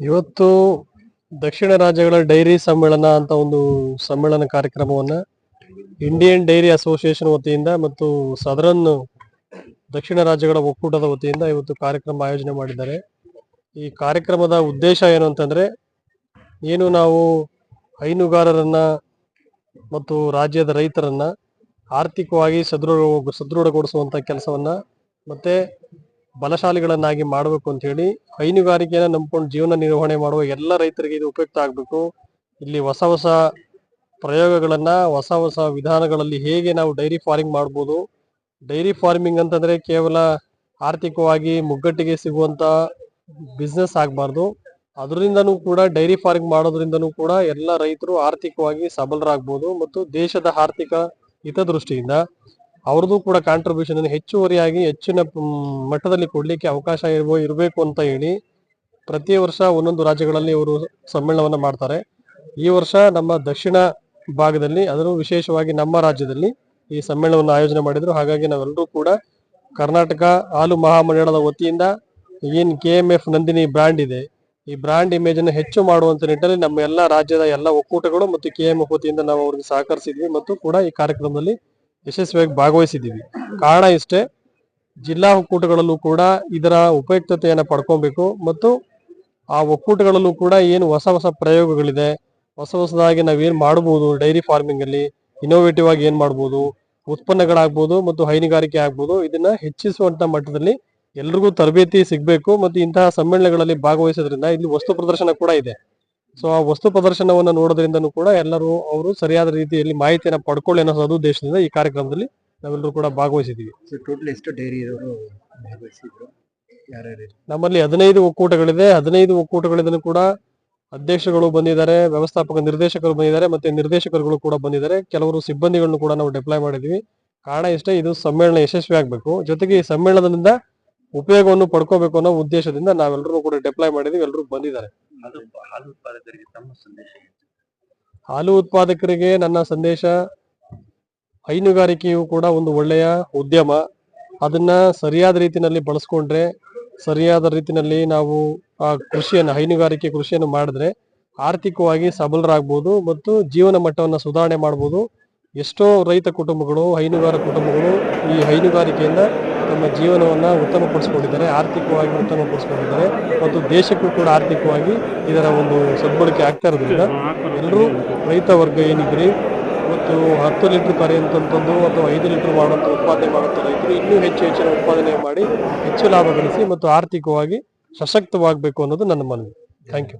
ಇವತ್ತು ದಕ್ಷಿಣ ರಾಜ್ಯಗಳ ಡೈರಿ ಸಮ್ಮೇಳನ ಅಂತ ಒಂದು ಸಮ್ಮೇಳನ ಕಾರ್ಯಕ್ರಮವನ್ನ ಇಂಡಿಯನ್ ಡೈರಿ ಅಸೋಸಿಯೇಷನ್ ವತಿಯಿಂದ ಮತ್ತು ಸದರನ್ ದಕ್ಷಿಣ ರಾಜ್ಯಗಳ ಒಕ್ಕೂಟದ ವತಿಯಿಂದ ಇವತ್ತು ಕಾರ್ಯಕ್ರಮ ಆಯೋಜನೆ ಮಾಡಿದ್ದಾರೆ. ಈ ಕಾರ್ಯಕ್ರಮದ ಉದ್ದೇಶ ಏನು ಅಂತಂದ್ರೆ, ಏನು ನಾವು ಹೈನುಗಾರರನ್ನ ಮತ್ತು ರಾಜ್ಯದ ರೈತರನ್ನ ಆರ್ಥಿಕವಾಗಿ ಸದೃಢ ಸದೃಢಗೊಳಿಸುವಂತ ಕೆಲಸವನ್ನ ಮತ್ತೆ ಬಲಶಾಲಿಗಳನ್ನಾಗಿ ಮಾಡಬೇಕು ಅಂತ ಹೇಳಿ ಹೈನುಗಾರಿಕೆಯನ್ನ ನಂಬ್ಕೊಂಡು ಜೀವನ ನಿರ್ವಹಣೆ ಮಾಡುವ ಎಲ್ಲ ರೈತರಿಗೆ ಇದು ಉಪಯುಕ್ತ ಆಗಬೇಕು. ಇಲ್ಲಿ ಹೊಸ ಹೊಸ ಪ್ರಯೋಗಗಳನ್ನ, ಹೊಸ ಹೊಸ ವಿಧಾನಗಳಲ್ಲಿ ಹೇಗೆ ನಾವು ಡೈರಿ ಫಾರ್ಮಿಂಗ್ ಮಾಡ್ಬೋದು. ಡೈರಿ ಫಾರ್ಮಿಂಗ್ ಅಂತಂದ್ರೆ ಕೇವಲ ಆರ್ಥಿಕವಾಗಿ ಮುಗ್ಗಟ್ಟಿಗೆ ಸಿಗುವಂತ ಬಿಸ್ನೆಸ್ ಆಗಬಾರ್ದು. ಅದರಿಂದನೂ ಕೂಡ ಡೈರಿ ಫಾರ್ಮಿಂಗ್ ಮಾಡೋದ್ರಿಂದನೂ ಕೂಡ ಎಲ್ಲ ರೈತರು ಆರ್ಥಿಕವಾಗಿ ಸಬಲರಾಗ್ಬೋದು ಮತ್ತು ದೇಶದ ಆರ್ಥಿಕ ಹಿತದೃಷ್ಟಿಯಿಂದ. ಅವ್ರದ್ದು ಕೂಡ ಕಾಂಟ್ರಿಬ್ಯೂಷನ್ ಹೆಚ್ಚುವರಿಯಾಗಿ ಹೆಚ್ಚಿನ ಮಟ್ಟದಲ್ಲಿ ಕೊಡ್ಲಿಕ್ಕೆ ಅವಕಾಶ ಇರ್ಬೋ, ಇರಬೇಕು ಅಂತ ಹೇಳಿ ಪ್ರತಿ ವರ್ಷ ಒಂದೊಂದು ರಾಜ್ಯಗಳಲ್ಲಿ ಇವರು ಸಮ್ಮೇಳನವನ್ನ ಮಾಡ್ತಾರೆ. ಈ ವರ್ಷ ನಮ್ಮ ದಕ್ಷಿಣ ಭಾಗದಲ್ಲಿ ಅದರೂ ವಿಶೇಷವಾಗಿ ನಮ್ಮ ರಾಜ್ಯದಲ್ಲಿ ಈ ಸಮ್ಮೇಳನವನ್ನು ಆಯೋಜನೆ ಮಾಡಿದ್ರು. ಹಾಗಾಗಿ ನಾವೆಲ್ಲರೂ ಕೂಡ ಕರ್ನಾಟಕ ಹಾಲು ಮಹಾಮಂಡಳದ ವತಿಯಿಂದ ಏನು K M F Nandini brand ಇದೆ. ಈ ಬ್ರ್ಯಾಂಡ್ ಇಮೇಜ್ ಅನ್ನು ಹೆಚ್ಚು ಮಾಡುವಂತ ನಿಟ್ಟಿನಲ್ಲಿ ನಮ್ಮ ಎಲ್ಲ ರಾಜ್ಯದ ಎಲ್ಲ ಒಕ್ಕೂಟಗಳು ಮತ್ತು ಕೆ ಎಂ ಎಫ್ ವತಿಯಿಂದ ನಾವು ಅವ್ರಿಗೆ ಸಹಕರಿಸಿದ್ವಿ. ಮತ್ತು ಕೂಡ ಈ ಕಾರ್ಯಕ್ರಮದಲ್ಲಿ ಯಶಸ್ವಿಯಾಗಿ ಭಾಗವಹಿಸಿದ್ದೀವಿ. ಕಾರಣ ಇಷ್ಟೇ, ಜಿಲ್ಲಾ ಒಕ್ಕೂಟಗಳಲ್ಲೂ ಕೂಡ ಇದರ ಉಪಯುಕ್ತತೆಯನ್ನು ಪಡ್ಕೊಬೇಕು ಮತ್ತು ಆ ಒಕ್ಕೂಟಗಳಲ್ಲೂ ಕೂಡ ಏನು ಹೊಸ ಹೊಸ ಪ್ರಯೋಗಗಳಿದೆ, ಹೊಸ ಹೊಸದಾಗಿ ನಾವೇನು ಮಾಡ್ಬೋದು, ಡೈರಿ ಫಾರ್ಮಿಂಗ್ ಅಲ್ಲಿ ಇನೋವೇಟಿವ್ ಆಗಿ ಏನ್ ಮಾಡ್ಬೋದು, ಉತ್ಪನ್ನಗಳಾಗ್ಬೋದು ಮತ್ತು ಹೈನುಗಾರಿಕೆ ಆಗ್ಬೋದು, ಇದನ್ನ ಹೆಚ್ಚಿಸುವಂತ ಮಟ್ಟದಲ್ಲಿ ಎಲ್ರಿಗೂ ತರಬೇತಿ ಸಿಗಬೇಕು ಮತ್ತು ಇಂತಹ ಸಮ್ಮೇಳನಗಳಲ್ಲಿ ಭಾಗವಹಿಸೋದ್ರಿಂದ ಇಲ್ಲಿ ವಸ್ತು ಪ್ರದರ್ಶನ ಕೂಡ ಇದೆ. ಸೊ ಆ ವಸ್ತು ಪ್ರದರ್ಶನವನ್ನು ನೋಡೋದ್ರಿಂದನೂ ಕೂಡ ಎಲ್ಲರೂ ಅವರು ಸರಿಯಾದ ರೀತಿಯಲ್ಲಿ ಮಾಹಿತಿಯನ್ನು ಪಡ್ಕೊಳ್ಳಿ ಅನ್ನೋ ಸದುದ್ದೇಶದಿಂದ ಈ ಕಾರ್ಯಕ್ರಮದಲ್ಲಿ ನಾವೆಲ್ಲರೂ ಕೂಡ ಭಾಗವಹಿಸಿದ್ದೀವಿ. ಟೋಟಲ್ ಎಷ್ಟು ಡೈರಿ ಇರೋರು ಭಾಗವಹಿಸಿದ್ರು? ಯಾರ್ಯಾರು ನಮ್ಮಲ್ಲಿ ಹದಿನೈದು ಒಕ್ಕೂಟಗಳಿದೆ. ಹದಿನೈದು ಒಕ್ಕೂಟಗಳಿಂದಲೂ ಕೂಡ ಅಧ್ಯಕ್ಷಗಳು ಬಂದಿದ್ದಾರೆ ವ್ಯವಸ್ಥಾಪಕ ನಿರ್ದೇಶಕರು ಬಂದಿದ್ದಾರೆ ಮತ್ತೆ ನಿರ್ದೇಶಕರುಗಳು ಕೂಡ ಬಂದಿದ್ದಾರೆ. ಕೆಲವರು ಸಿಬ್ಬಂದಿಗಳನ್ನು ಕೂಡ ನಾವು ಡಿಪ್ಲಾಯ್ ಮಾಡಿದ್ವಿ ಕಾರಣ ಇಷ್ಟೇ ಇದು ಸಮ್ಮೇಳನ ಯಶಸ್ವಿ ಆಗಬೇಕು. ಜೊತೆಗೆ ಈ ಸಮ್ಮೇಳನದಿಂದ ಉಪಯೋಗವನ್ನು ಪಡ್ಕೋಬೇಕು ಅನ್ನೋ ಉದ್ದೇಶದಿಂದ ನಾವೆಲ್ಲರೂ ಕೂಡ ಡಿಪ್ಲಾಯ್ ಮಾಡಿದ್ವಿ ಎಲ್ಲರೂ ಬಂದಿದ್ದಾರೆ. ಹಾಲು ಹಾಲು ಉತ್ಪಾದಕರಿಗೆ ತಮ್ಮ ಸಂದೇಶ? ಹಾಲು ಉತ್ಪಾದಕರಿಗೆ ನನ್ನ ಸಂದೇಶ, ಹೈನುಗಾರಿಕೆಯು ಕೂಡ ಒಂದು ಒಳ್ಳೆಯ ಉದ್ಯಮ ಅದನ್ನ ಸರಿಯಾದ ರೀತಿನಲ್ಲಿ ಬಳಸ್ಕೊಂಡ್ರೆ, ಸರಿಯಾದ ರೀತಿನಲ್ಲಿ ನಾವು ಆ ಕೃಷಿಯನ್ನು, ಹೈನುಗಾರಿಕೆ ಕೃಷಿಯನ್ನು ಮಾಡಿದ್ರೆ ಆರ್ಥಿಕವಾಗಿ ಸಬಲರಾಗ್ಬೋದು ಮತ್ತು ಜೀವನ ಮಟ್ಟವನ್ನು ಸುಧಾರಣೆ ಮಾಡ್ಬೋದು ಎಷ್ಟೋ ರೈತ ಕುಟುಂಬಗಳು, ಹೈನುಗಾರ ಕುಟುಂಬಗಳು ಈ ಹೈನುಗಾರಿಕೆಯಿಂದ ತಮ್ಮ ಜೀವನವನ್ನ ಉತ್ತಮಪಡಿಸ್ಕೊಂಡಿದ್ದಾರೆ, ಆರ್ಥಿಕವಾಗಿ ಉತ್ತಮಪಡಿಸ್ಕೊಂಡಿದ್ದಾರೆ ಮತ್ತು ದೇಶಕ್ಕೂ ಕೂಡ ಆರ್ಥಿಕವಾಗಿ ಇದರ ಒಂದು ಸದ್ಬಳಕೆ ಆಗ್ತಾ ಇರೋದ್ರಿಂದ ಎಲ್ಲರೂ ರೈತ ವರ್ಗ ಏನಿದ್ರಿ ಮತ್ತು ಹತ್ತು ಲೀಟ್ರ್ ಕರೆಯುವಂಥದ್ದು ಅಥವಾ ಐದು ಲೀಟರ್ ಮಾಡುವಂಥ ಉತ್ಪಾದನೆ ಮಾಡುವಂಥ ರೈತರು ಇನ್ನೂ ಹೆಚ್ಚು ಹೆಚ್ಚಿನ ಉತ್ಪಾದನೆ ಮಾಡಿ ಹೆಚ್ಚು ಲಾಭ ಗಳಿಸಿ ಮತ್ತು ಆರ್ಥಿಕವಾಗಿ ಸಶಕ್ತವಾಗಬೇಕು ಅನ್ನೋದು ನನ್ನ ಮನವಿ. Thank you